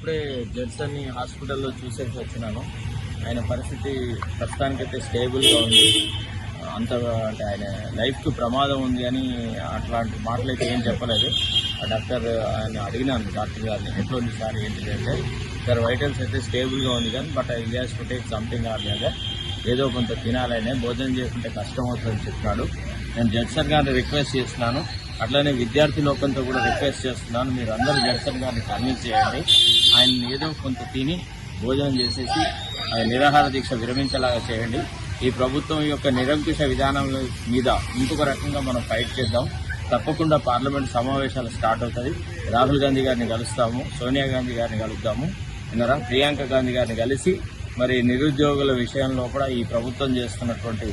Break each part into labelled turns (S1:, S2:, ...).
S1: ఇప్పుడే జడ్సన్ని హాస్పిటల్లో చూసేసి వచ్చినాను. ఆయన పరిస్థితి ప్రస్తుతానికైతే స్టేబుల్గా ఉంది. అంత అంటే ఆయన లైఫ్కి ప్రమాదం ఉంది అని అట్లాంటి మాటలు అయితే ఏం చెప్పలేదు. ఆ డాక్టర్ ఆయన అడిగినాను డాక్టర్ గారిని ఎట్లా ఉంది సార్ ఏంటిది అంటే సార్ వైటల్స్ అయితే స్టేబుల్గా ఉంది కానీ but I has to take something or లేదా ఏదో కొంత తినాలనే భోజనం చేసుకుంటే కష్టం అవుతుందని చెప్పాడు నేను జడ్సన్ గారిని రిక్వెస్ట్ చేస్తున్నాను. అట్లనే విద్యార్థి లోకంతో కూడా రిక్వెస్ట్ చేస్తున్నాను. మీరు అందరూ జడ్సన్ గారిని కన్విన్స్ చేయండి. ఆయన ఏదో కొంత తిని భోజనం చేసేసి ఆయన నిరాహార దీక్ష విరమించేలాగా చేయండి. ఈ ప్రభుత్వం యొక్క నిరంకుశ విధానం మీద ఇంకొక రకంగా మనం ఫైట్ చేద్దాం. తప్పకుండా పార్లమెంట్ సమావేశాలు స్టార్ట్ అవుతుంది. రాహుల్ గాంధీ గారిని కలుస్తాము. సోనియా గాంధీ గారిని కలుద్దాము. విన్నారా? ప్రియాంక గాంధీ గారిని కలిసి మరి నిరుద్యోగుల విషయంలో కూడా ఈ ప్రభుత్వం చేస్తున్నటువంటి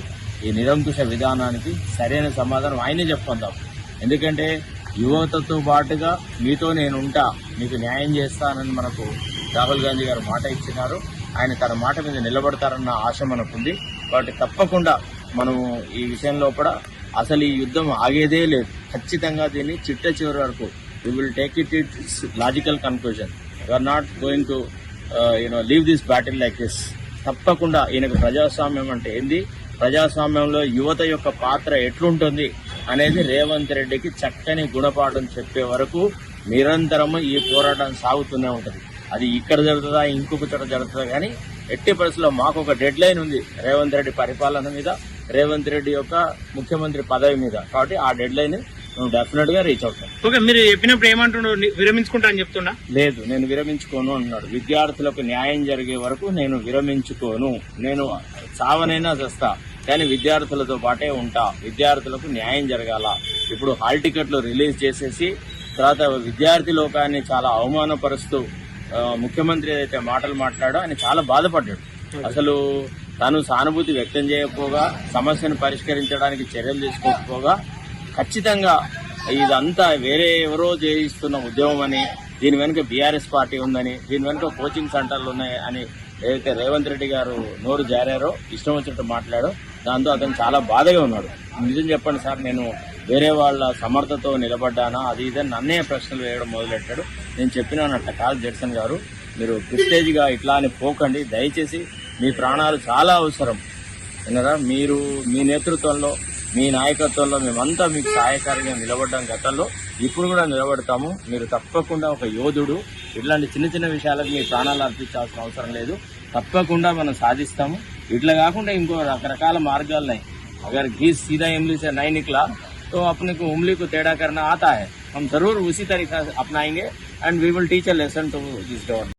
S1: ఈ నిరంకుశ విధానానికి సరైన సమాధానం ఆయనే చెప్పుకుందాం ఎందుకంటే యువతతో పాటుగా మీతో నేను ఉంటా మీకు న్యాయం చేస్తానని మనకు రాహుల్ గాంధీ గారు మాట ఇచ్చినారు. ఆయన తన మాట మీద నిలబడతారన్న ఆశ మనకుంది. కాబట్టి తప్పకుండా మనము ఈ విషయంలో కూడా అసలు ఈ యుద్ధం ఆగేదే లేదు. ఖచ్చితంగా దీన్ని చిట్ట చివరి వరకు we will take it it's logical conclusion you're not going to you know leave this battle like this తప్పకుండా ఈయనకు ప్రజాస్వామ్యం అంటే ఏంది? ప్రజాస్వామ్యంలో యువత యొక్క పాత్ర ఎట్లుంటుంది? అనేది రేవంత్ రెడ్డికి చక్కని గుణపాఠం చెప్పే వరకు నిరంతరము ఈ పోరాటం సాగుతూనే ఉంటుంది. అది ఇక్కడ జరుగుతుందా ఇంకొక చోట జరుగుతుందా కానీ ఎట్టి పరిస్థితుల్లో మాకు ఒక డెడ్ లైన్ ఉంది రేవంత్ రెడ్డి పరిపాలన మీద రేవంత్ రెడ్డి యొక్క ముఖ్యమంత్రి పదవి మీద. కాబట్టి ఆ డెడ్ లైన్ డెఫినెట్గా రీచ్ అవుతాం
S2: ఓకే మీరు చెప్పినప్పుడు ఏమంటుండో విరమించుకుంటా అని చెప్తున్నా?
S1: లేదు నేను విరమించుకోను అన్నాడు. విద్యార్థులకు న్యాయం జరిగే వరకు నేను విరమించుకోను. నేను చావనైనా చేస్తా. కానీ విద్యార్థులతో పాటే ఉంటా. విద్యార్థులకు న్యాయం జరగాల. ఇప్పుడు హాల్ టికెట్లు రిలీజ్ చేసేసి తర్వాత విద్యార్థి లోకాన్ని చాలా అవమానపరుస్తూ ముఖ్యమంత్రి ఏదైతే మాటలు మాట్లాడో ఆయన చాలా బాధపడ్డాడు. అసలు తను సానుభూతి వ్యక్తం చేయకపోగా సమస్యను పరిష్కరించడానికి చర్యలు తీసుకోకపోగా ఖచ్చితంగా ఇదంతా వేరే ఎవరో చేయిస్తున్న ఉద్యమం అని దీని వెనుక బీఆర్ఎస్ పార్టీ ఉందని దీని వెనుక కోచింగ్ సెంటర్లు ఉన్నాయి అని ఏదైతే రేవంత్ రెడ్డి గారు నోరు జారారో ఇష్టం వచ్చినట్టు మాట్లాడో దాంతో అతను చాలా బాధగా ఉన్నాడు. నిజం చెప్పండి సార్ నేను వేరే వాళ్ళ సమర్థతో నిలబడ్డానా? అది ఇదని నన్నే ప్రశ్నలు వేయడం మొదలెట్టాడు. నేను చెప్పినానట్ట కాదు జడ్సన్ గారు. మీరు ప్రిస్టేజ్గా ఇట్లా అని పోకండి. దయచేసి మీ ప్రాణాలు చాలా అవసరం. వినరా మీరు మీ నేతృత్వంలో మీ నాయకత్వంలో మేమంతా మీకు సహాయకారిగా నిలబడ్డాం గతంలో. ఇప్పుడు కూడా నిలబడతాము. మీరు తప్పకుండా ఒక యోధుడు. ఇట్లాంటి చిన్న చిన్న విషయాలకు మీ ప్రాణాలు అర్పించాల్సిన అవసరం లేదు. తప్పకుండా మనం సాధిస్తాము. ఇట్లా కాకుండా ఇంకో రకరకాల మార్గాలు ఉన్నాయి అగర్ घी सीधा इमली से नहीं निकला तो अपने को उंगली को टेढ़ा करना आता है हम जरूर उसी तरीका से अपनाएंगे and we will teach a lesson to this government